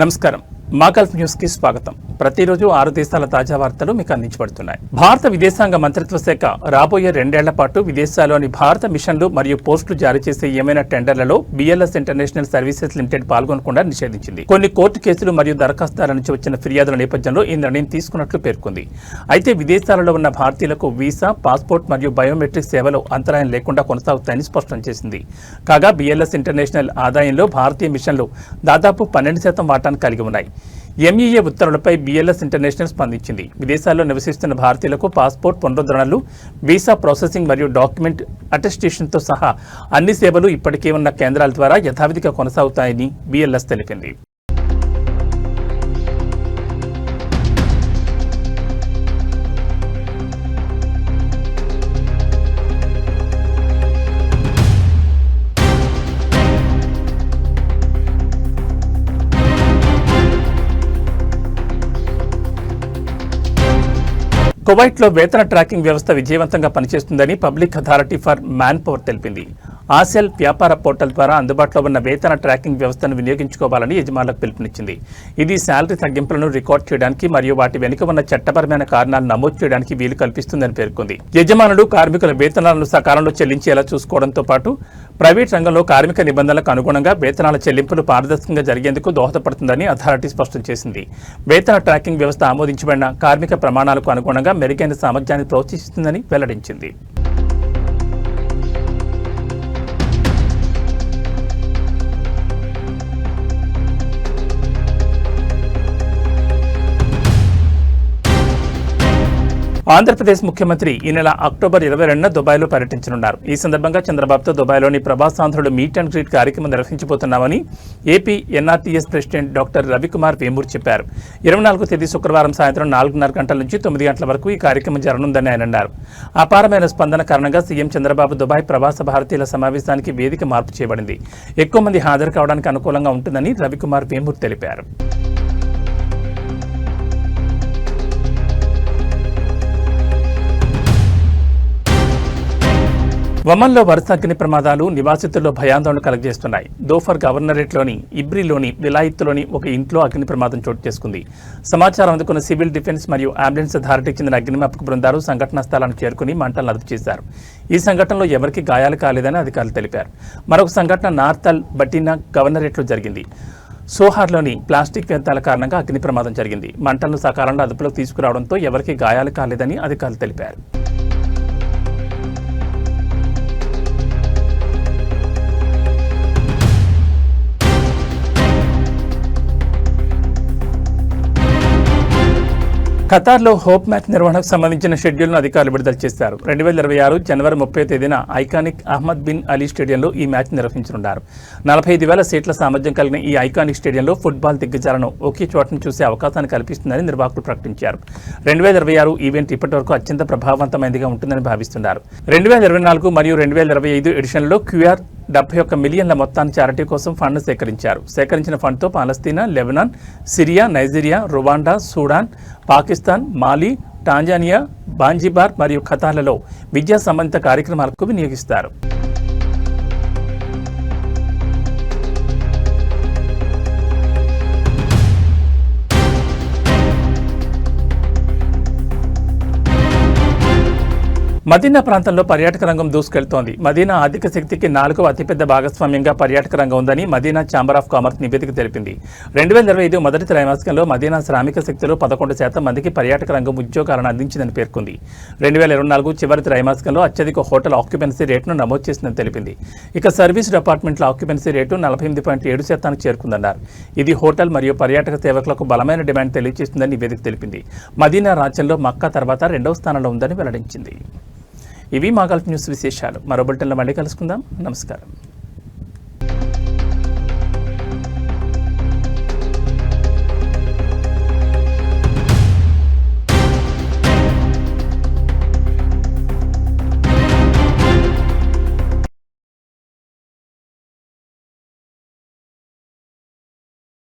నమస్కారం. మాకల్ఫ్ న్యూస్కి స్వాగతం. ప్రతిరోజు ఆరు దేశాల తాజా వార్తలు మీకు అందించబడుతున్నాయి. భారత విదేశాంగ మంత్రిత్వ శాఖ రాబోయే రెండేళ్ళ పాటు విదేశాల్లోని భారత మిషన్లు మరియు పోస్టులు జారీ చేసే ఏమైనా టెండర్లలో బిఎల్ఎస్ ఇంటర్నేషనల్ సర్వీసెస్ లిమిటెడ్ పాల్గొనకుండా నిషేధించింది. కొన్ని కోర్టు కేసులు మరియు దరఖాస్తుదారుల నుంచి వచ్చిన ఫిర్యాదుల నేపథ్యంలో ఈ నిర్ణయం తీసుకున్నట్లు పేర్కొంది. అయితే విదేశాలలో ఉన్న భారతీయులకు వీసా పాస్పోర్ట్ మరియు బయోమెట్రిక్ సేవలు అంతరాయం లేకుండా కొనసాగుతాయని స్పష్టం చేసింది. కాగా బిఎల్ఎస్ ఇంటర్నేషనల్ ఆదాయంలో భారతీయ మిషన్లు దాదాపు పన్నెండు శాతం వాటాను కలిగి ఉన్నాయి. ఎంఈఏ ఉత్తర్వులపై బీఎల్ఎస్ ఇంటర్నేషనల్ స్పందించింది. విదేశాల్లో నివసిస్తున్న భారతీయులకు పాస్పోర్ట్ పునరుద్ధరణలు వీసా ప్రాసెసింగ్ మరియు డాక్యుమెంట్ అటెస్టేషన్తో సహా అన్ని సేవలు ఇప్పటికే ఉన్న కేంద్రాల ద్వారా యథావిధిగా కొనసాగుతాయని బీఎల్ఎస్ తెలిపింది. కువైట్లో వేతన ట్రాకింగ్ వ్యవస్థ విజయవంతంగా పనిచేస్తుందని public authority for manpower తెలిపింది. ఆసెల్ వ్యాపార పోర్టల్ ద్వారా అందుబాటులో ఉన్న వేతన ట్రాకింగ్ వ్యవస్థను వినియోగించుకోవాలని యజమానులకు పిలుపునిచ్చింది. ఇది శాలరీ తగ్గింపులను రికార్డ్ చేయడానికి మరియు వాటి వెనుక ఉన్న చట్టపరమైన కారణాలు నమోదు చేయడానికి వీలు కల్పిస్తుందని పేర్కొంది. యజమానులు కార్మికుల వేతనాలను సకాలంలో చెల్లించేలా చూసుకోవడంతో పాటు ప్రైవేట్ రంగంలో కార్మిక నిబంధనలకు అనుగుణంగా వేతనాల చెల్లింపులు పారదర్శకంగా జరిగేందుకు దోహదపడుతుందని అథారిటీ స్పష్టం చేసింది. వేతన ట్రాకింగ్ వ్యవస్థ ఆమోదించబడిన కార్మిక ప్రమాణాలకు అనుగుణంగా మెరుగైన సామర్థ్యాన్ని ప్రోత్సహిస్తుందని వెల్లడించింది. ఆంధ్రప్రదేశ్ ముఖ్యమంత్రి ఈ నెల అక్టోబర్ ఇరవై రెండున దుబాయ్లో పర్యటించనున్నారు. ఈ సందర్భంగా చంద్రబాబుతో దుబాయ్లోని ప్రభాసాంధ్రుడు మీట్ అండ్ గ్రీట్ కార్యక్రమం నిర్వహించబోతున్నామని AP NRTS president doctor Ravikumar Vemur చెప్పారు. ఇరవై నాలుగు తేదీ శుక్రవారం సాయంత్రం నాలుగున్నర గంటల నుంచి తొమ్మిది గంటల వరకు ఈ కార్యక్రమం జరగనుందని ఆయన అన్నారు. అపారమైన స్పందన కారణంగా సీఎం చంద్రబాబు దుబాయ్ ప్రవాస భారతీయుల సమావేశానికి వేదిక మార్పు చేయబడింది. ఎక్కువ మంది హాజరు కావడానికి అనుకూలంగా ఉంటుందని రవికుమార్ వేమూర్ తెలిపారు. వమన్లో వరుస అగ్ని ప్రమాదాలు నివాసితుల్లో భయాందోళన కలగజేస్తున్నాయి. దోఫర్ గవర్నరేట్లోని ఇబ్రిలోని విలాయిత్లోని ఒక ఇంట్లో అగ్ని ప్రమాదం చోటు చేసుకుంది. సమాచారం అందుకున్న సివిల్ డిఫెన్స్ మరియు అంబులెన్స్ అథారిటీకి చెందిన అగ్నిమాపక బృందాలు సంఘటనా స్థలానికి చేరుకుని మంటలను అదుపు చేశారు. ఈ సంఘటనలో ఎవరికీ గాయాలు కాలేదని అధికారులు తెలిపారు. మరొక సంఘటన నార్తల్ బటినా గవర్నరేట్లో జరిగింది. సోహార్లోని ప్లాస్టిక్ వ్యర్థాల కారణంగా అగ్ని ప్రమాదం జరిగింది. మంటలను సకాలంలో అదుపులోకి తీసుకురావడంతో ఎవరికీ గాయాలు కాలేదని అధికారులు తెలిపారు. ఖతార్లో హోప్ మ్యాచ్ నిర్వహణకు సంబంధించిన షెడ్యూల్ను అధికారులు విడుదల చేశారు. రెండు వేల ఇరవై ఆరు జనవరి ముప్పై తేదీన ఐకానిక్ అహ్మద్ బిన్ అలీ స్టేడియంలో ఈ మ్యాచ్ నిర్వహించనున్నారు. నలభై ఐదు వేల సీట్ల సామర్థ్యం కలిగిన ఈ ఐకానిక్ స్టేడియంలో ఫుట్బాల్ దిగ్గజాలను ఒకే చోటను చూసే అవకాశాన్ని కల్పిస్తుందని నిర్వాహకులు ప్రకటించారు. రెండు వేల ఇరవై ఆరు ఈవెంట్ ఇప్పటివరకు అత్యంత ప్రభావవంతమైనదిగా ఉంటుందని భావిస్తున్నారు. రెండు వేల ఇరవై నాలుగు మరియు రెండు వేల ఇరవై ఐదు ఎడిషన్లో క్యూఆర్ డెబ్బై ఒక్క మిలియన్ల మొత్తాన్ని చారిటీ కోసం ఫండ్ సేకరించారు. సేకరించిన ఫండ్తో Palestine Lebanon Syria Nigeria Rwanda Sudan Pakistan Mali Tanzania Zanzibar మరియు ఖతార్లలో విద్యా సంబంధిత కార్యక్రమాలకు వినియోగిస్తారు. మదీనా ప్రాంతంలో పర్యాటక రంగం దూసుకెళ్తోంది. మదీనా ఆర్థిక శక్తికి నాలుగవ అతిపెద్ద భాగస్వామ్యంగా పర్యాటక రంగం ఉందని మదీనా ఛాంబర్ ఆఫ్ కామర్స్ నివేదిక తెలిపింది. రెండు వేల ఇరవై ఐదు మొదటి త్రైమాసికంలో మదీనా శ్రామిక శక్తిలో పదకొండు శాతం మందికి పర్యాటక రంగం ఉద్యోగాలను అందించిందని పేర్కొంది. రెండు వేల ఇరవై నాలుగు చివరి త్రైమాసికంలో అత్యధిక హోటల్ ఆక్యుపెన్సీ రేటును నమోదు చేసిందని తెలిపింది. ఇక సర్వీస్ డిపార్ట్మెంట్ల ఆక్యుపెన్సీ రేటు నలభై ఎనిమిది పాయింట్ ఏడు శాతానికి చేరుకుందన్నారు. ఇది హోటల్ మరియు పర్యాటక సేవకులకు బలమైన డిమాండ్ తెలియజేస్తుందని నివేదిక తెలిపింది. మదీనా రాజ్యంలో మక్కా తర్వాత రెండవ స్థానంలో ఉందని వెల్లడించింది. ఇవి మా గల్ఫ్ న్యూస్ విశేషాలు. మరో బులెటిన్లో మళ్ళీ కలుసుకుందాం. నమస్కారం.